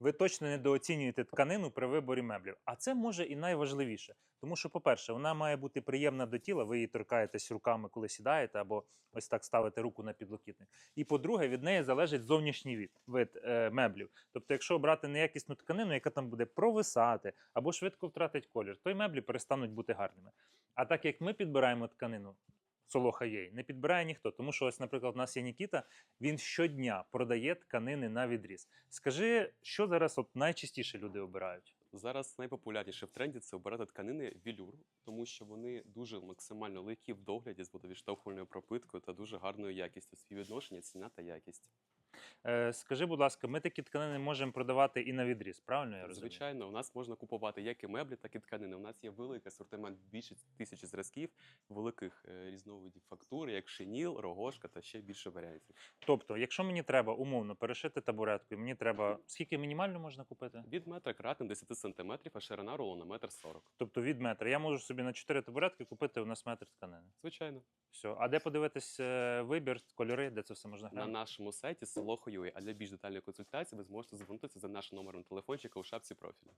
ви точно недооцінюєте тканину при виборі меблів. А це може і найважливіше. Тому що, по-перше, вона має бути приємна до тіла, ви її торкаєтесь руками, коли сідаєте, або ось так ставите руку на підлокітник. І по-друге, від неї залежить зовнішній від, вид е, меблів. Тобто, якщо обрати неякісну тканину, яка там буде провисати або швидко втратить колір, то й меблі перестануть бути гарними. А так як ми підбираємо тканину, Солоха Єй, не підбирає ніхто. Тому що, ось, наприклад, у нас є Нікіта, він щодня продає тканини на відріз. Скажи, що зараз от найчастіше люди обирають? Зараз найпопулярніше в тренді це обирати тканини вілюр, тому що вони дуже максимально легкі в догляді з водовідштовхувальною пропиткою та дуже гарною якістю співвідношення, ціна та якість. Е, скажи, будь ласка, ми такі тканини можемо продавати і на відріз, правильно я розумію? Звичайно, у нас можна купувати як і меблі, так і тканини. У нас є великий асортимент більше тисячі зразків, великих е, різновидів фактур, як шиніл, рогошка та ще більше варіантів. Тобто, якщо мені треба умовно перешити табуретку, мені треба скільки мінімально можна купити? Від метра кратним 10 см, а ширина рулона метр 40. Тобто від метра. Я можу собі на 4 табуретки купити у нас метр тканини. Звичайно, Все. А де подивитись е, вибір, кольори, де це все можна на нашому сайті Soloho.ua, а для більш детальної консультації ви зможете звернутися за нашим номером телефончика у шапці профілю.